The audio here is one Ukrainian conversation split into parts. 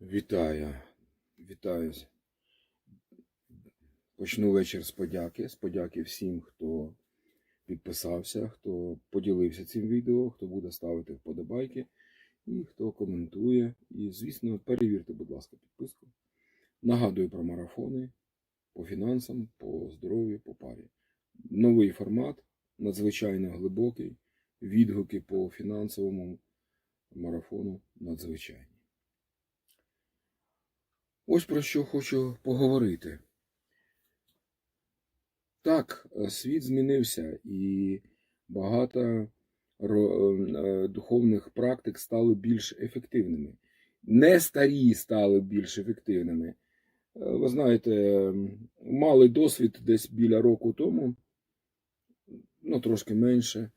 Вітаю, вітаюсь. Почну вечір з подяки. З подяки всім, хто підписався, хто поділився цим відео, хто буде ставити вподобайки і хто коментує. І, звісно, перевірте, будь ласка, підписку. Нагадую про марафони по фінансам, по здоров'ю, по парі. Новий формат, надзвичайно глибокий. Відгуки по фінансовому марафону надзвичайні. Ось про що хочу поговорити. Так, е, світ змінився, і багато е, духовних практик стали більш ефективними. Не старі стали більш ефективними. Е, Ви знаєте, мали досвід десь біля року тому, ну трошки менше,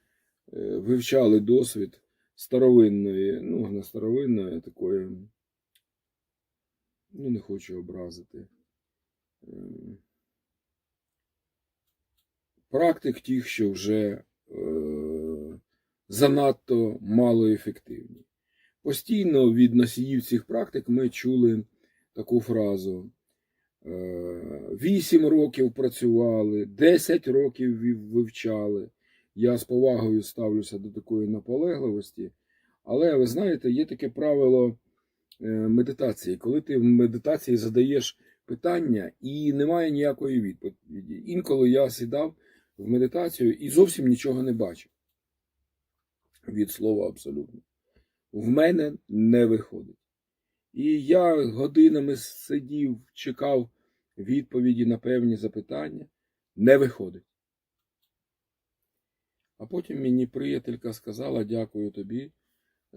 е, вивчали досвід старовинної, ну, не старовинної, а такої ну, не хочу образити. Ем, Практик тих, що вже е, занадто малоефективні. Постійно від носіїв цих практик ми чули таку фразу: е, 8 років працювали, 10 років вивчали. Я з повагою ставлюся до такої наполегливості. Але ви знаєте, є таке правило е, медитації, коли ти в медитації задаєш питання і немає ніякої відповіді. Інколи я сідав в медитацію і зовсім нічого не бачив. Від слова абсолютно. В мене не виходить. І я годинами сидів, чекав відповіді на певні запитання. Не виходить. А потім мені приятелька сказала: дякую тобі,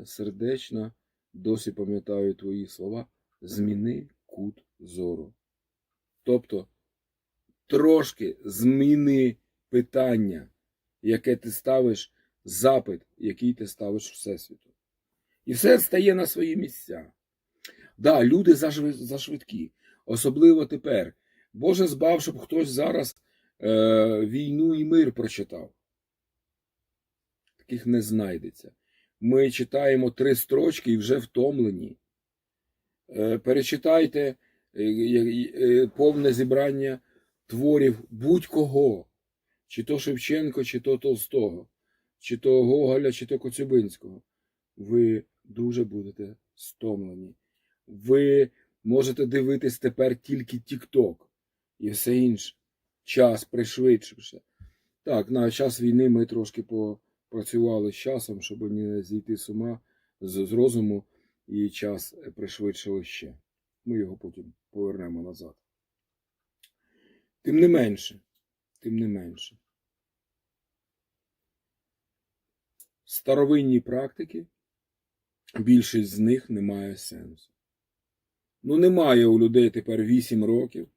сердечно, досі пам'ятаю твої слова. Зміни кут зору. Тобто, трошки зміни питання, яке ти ставиш, запит, який ти ставиш Всесвіту. І все стає на свої місця. Да, люди зашвидкі, особливо тепер. Боже збав, щоб хтось зараз е, війну і мир прочитав. Таких не знайдеться. Ми читаємо три строчки і вже втомлені. Е, перечитайте е, е, повне зібрання творів будь-кого, чи то Шевченко, чи то Толстого, чи то Гоголя, чи то Коцюбинського. Ви дуже будете стомлені. Ви можете дивитись тепер тільки TikTok і все інше. Час пришвидшився. Так, на час війни ми трошки попрацювали з часом, щоб не зійти з ума з розуму, і час пришвидшили ще. Ми його потім повернемо назад. Тим не менше, тим не менше. Старовинні практики, більшість з них не має сенсу. Ну, немає у людей тепер 8 років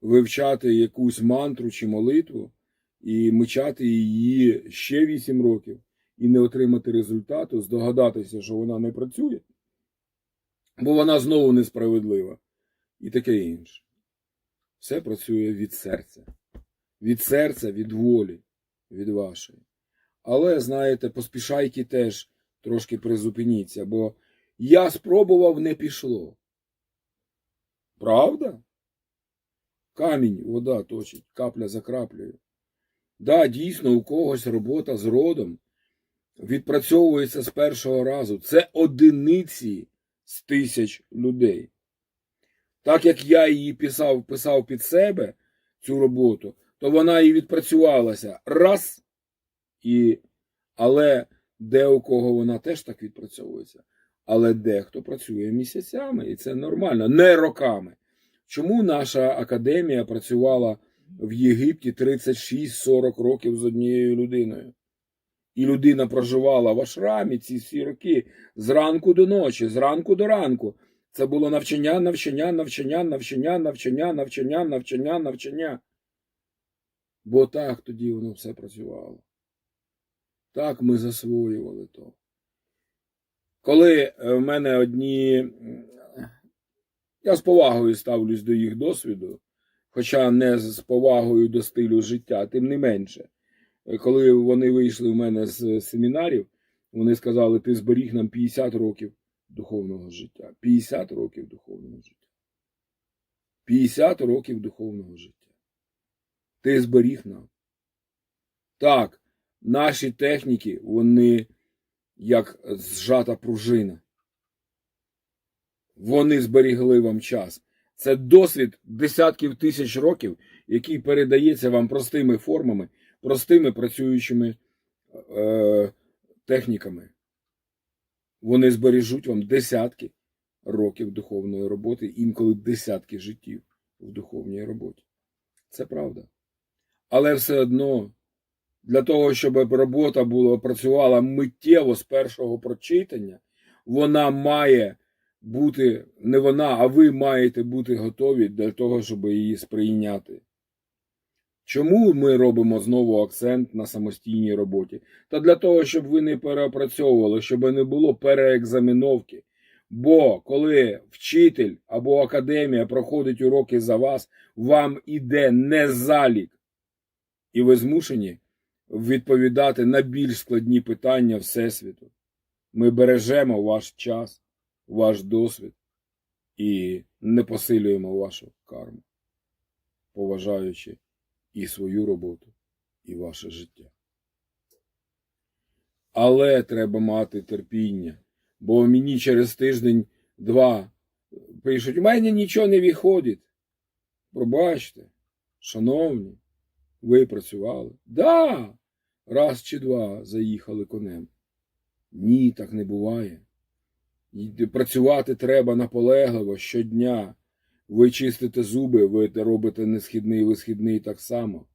вивчати якусь мантру чи молитву і мичати її ще 8 років і не отримати результату, здогадатися, що вона не працює, бо вона знову несправедлива і таке інше. Все працює від серця. Від серця, від волі, від вашої. Але, знаєте, поспішайки теж трошки призупиніться, бо я спробував, не пішло. Правда? Камінь, вода точить, капля за краплею. Да, дійсно, у когось робота з родом відпрацьовується з першого разу. Це одиниці з тисяч людей. Так як я її писав, писав під себе, цю роботу, то вона і відпрацювалася раз, і... але де у кого вона теж так відпрацьовується. Але дехто працює місяцями, і це нормально, не роками. Чому наша академія працювала в Єгипті 36-40 років з однією людиною? І людина проживала в ашрамі ці всі роки зранку до ночі, зранку до ранку. Це було навчання, навчання, навчання, навчання, навчання, навчання, навчання, навчання. Бо так тоді воно все працювало. Так ми засвоювали то. Коли е, в мене одні. Я з повагою ставлюсь до їх досвіду, хоча не з повагою до стилю життя, тим не менше. Е, Коли вони вийшли в мене з семінарів, вони сказали, ти зберіг нам 50 років духовного життя. 50 років духовного життя. 50 років духовного життя. Ти зберіг нам. Так, наші техніки, вони як зжата пружина. Вони зберігли вам час. Це досвід десятків тисяч років, який передається вам простими формами, простими працюючими е, техніками. Вони збережуть вам десятки років духовної роботи, інколи десятки життів в духовній роботі. Це правда. Але все одно, для того, щоб робота була працювала миттєво з першого прочитання, вона має бути не вона, а ви маєте бути готові для того, щоб її сприйняти. Чому ми робимо знову акцент на самостійній роботі? Та для того, щоб ви не переопрацьовували, щоб не було переекзаміновки. Бо коли вчитель або академія проходить уроки за вас, вам іде не залік, і ви змушені відповідати на більш складні питання Всесвіту. Ми бережемо ваш час, ваш досвід і не посилюємо вашу карму, поважаючи і свою роботу, і ваше життя. Але треба мати терпіння, бо мені через тиждень-два пишуть, у мене нічого не виходить. Пробачте, шановні, ви працювали. Да, раз чи два заїхали конем. Ні, так не буває. Працювати треба наполегливо щодня. Ви чистите зуби, ви робите несхідний, висхідний так само.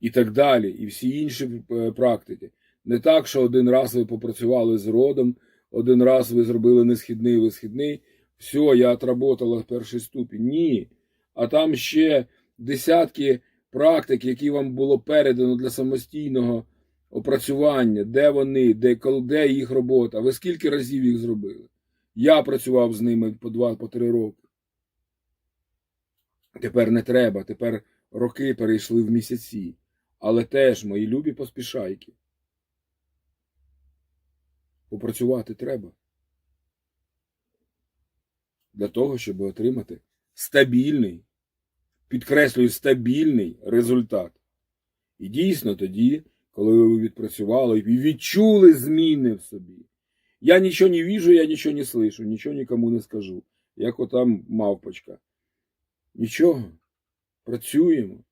І так далі. І всі інші е, практики. Не так, що один раз ви попрацювали з родом, один раз ви зробили несхідний, висхідний, все, я отработала перший ступінь. Ні. А там ще десятки практик, які вам було передано для самостійного опрацювання, де вони, де, де їх робота. Ви скільки разів їх зробили? Я працював з ними по два, по три роки. Тепер не треба, тепер роки перейшли в місяці. Але теж, мої любі поспішайки. Попрацювати треба. Для того, щоб отримати стабільний, підкреслюю, стабільний результат. І дійсно тоді, коли ви відпрацювали і відчули зміни в собі. Я нічого не віжу, я нічого не слышу, нічого нікому не скажу. Як отам мавпочка. Нічого. Працюємо.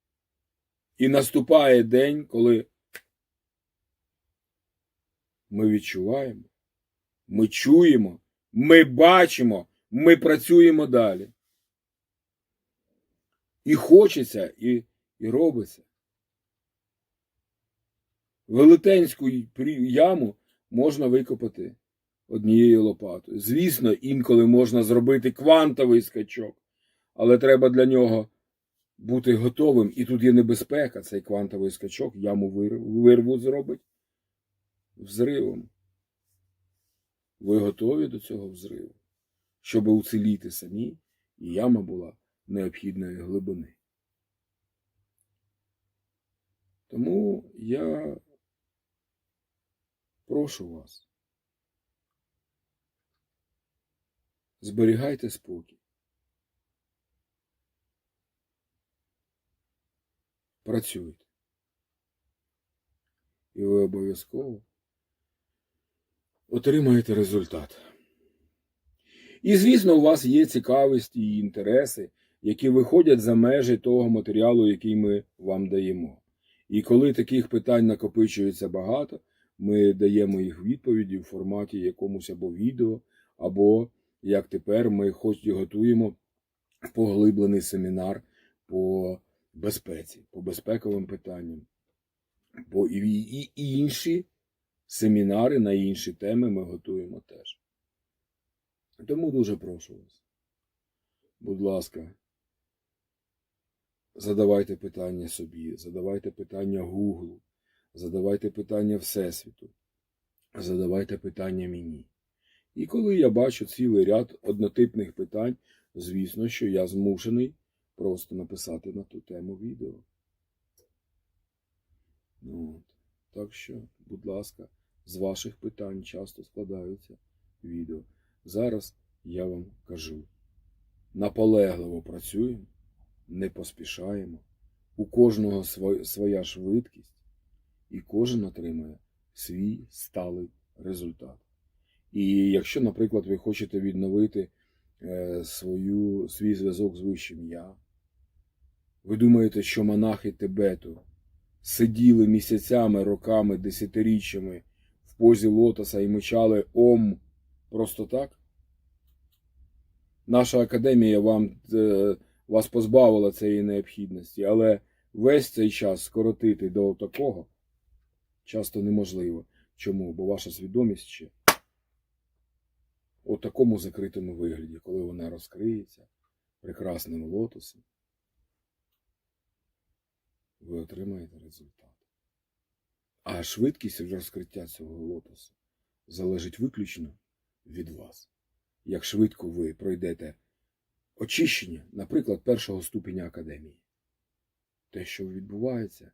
І наступає день, коли ми відчуваємо, ми чуємо, ми бачимо, ми працюємо далі. І хочеться, і, і робиться. Велетенську яму можна викопати однією лопатою. Звісно, інколи можна зробити квантовий скачок, але треба для нього бути готовим. І тут є небезпека, цей квантовий скачок, яму вир- вирву зробить взривом. Ви готові до цього взриву, щоб уціліти самі, і яма була необхідної глибини. Тому я прошу вас, зберігайте спокій. Працюйте. І ви обов'язково отримаєте результат. І, звісно, у вас є цікавості і інтереси, які виходять за межі того матеріалу, який ми вам даємо. І коли таких питань накопичується багато, ми даємо їх відповіді в форматі якомусь або відео, або, як тепер, ми хоч і готуємо поглиблений семінар по безпеці, по безпековим питанням. Бо і, інші семінари на інші теми ми готуємо теж. Тому дуже прошу вас. Будь ласка, задавайте питання собі, задавайте питання Гуглу, задавайте питання Всесвіту, задавайте питання мені. І коли я бачу цілий ряд однотипних питань, звісно, що я змушений просто написати на ту тему відео. Ну, от. Так що, будь ласка, з ваших питань часто складаються відео. Зараз я вам кажу. Наполегливо працюємо, не поспішаємо. У кожного своя швидкість, і кожен отримує свій сталий результат. І якщо, наприклад, ви хочете відновити е, свою, свій зв'язок з вищим я, ви думаєте, що монахи Тибету сиділи місяцями, роками, десятиріччями в позі лотоса і мичали Ом просто так? Наша академія вам, е, вас позбавила цієї необхідності, але весь цей час скоротити до такого часто неможливо. Чому? Бо ваша свідомість ще у такому закритому вигляді, коли вона розкриється прекрасним лотосом, ви отримаєте результат. А швидкість розкриття цього лотосу залежить виключно від вас. Як швидко ви пройдете очищення, наприклад, першого ступеня академії. Те, що відбувається,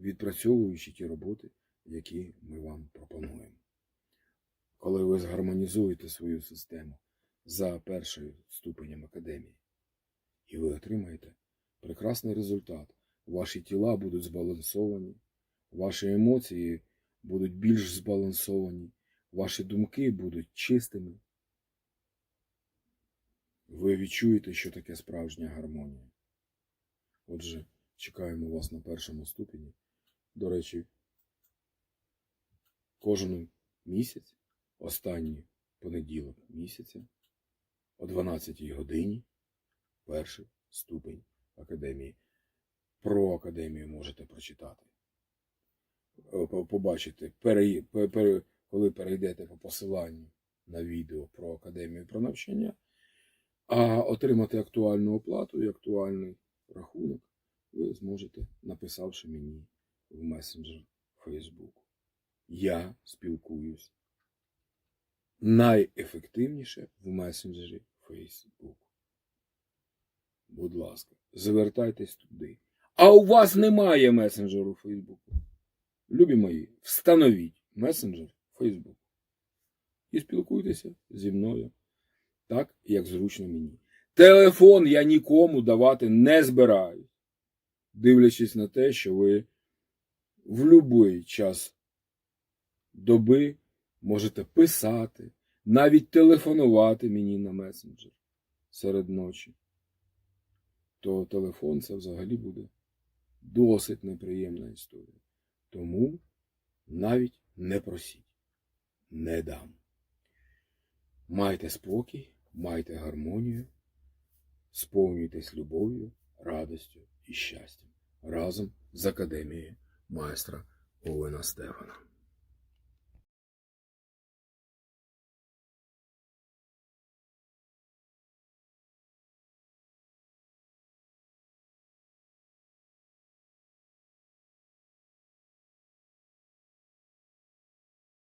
відпрацьовуючи ті роботи, які ми вам пропонуємо. Коли ви згармонізуєте свою систему за першим ступенем академії, і ви отримаєте прекрасний результат. Ваші тіла будуть збалансовані, ваші емоції будуть більш збалансовані, ваші думки будуть чистими. Ви відчуєте, що таке справжня гармонія. Отже, чекаємо вас на першому ступені. До речі, кожен місяць, останній понеділок місяця, о 12 годині, перший ступень академії. Про академію можете прочитати. Е, Побачите, коли перейдете по посиланню на відео про академію про навчання, а отримати актуальну оплату і актуальний рахунок ви зможете, написавши мені в месенджер Facebook. Я спілкуюсь найефективніше в месенджері Facebook. Будь ласка, звертайтесь туди. А у вас немає месенджеру Facebook. Любі мої, встановіть месенджер Facebook. І спілкуйтеся зі мною так, як зручно мені. Телефон я нікому давати не збираюсь, дивлячись на те, що ви в будь-який час доби можете писати, навіть телефонувати мені на месенджер серед ночі. То телефон це взагалі буде досить неприємна історія. Тому навіть не просіть, не дам. Майте спокій, майте гармонію, сповнюйтесь любов'ю, радістю і щастям разом з Академією майстра Овена Стефана.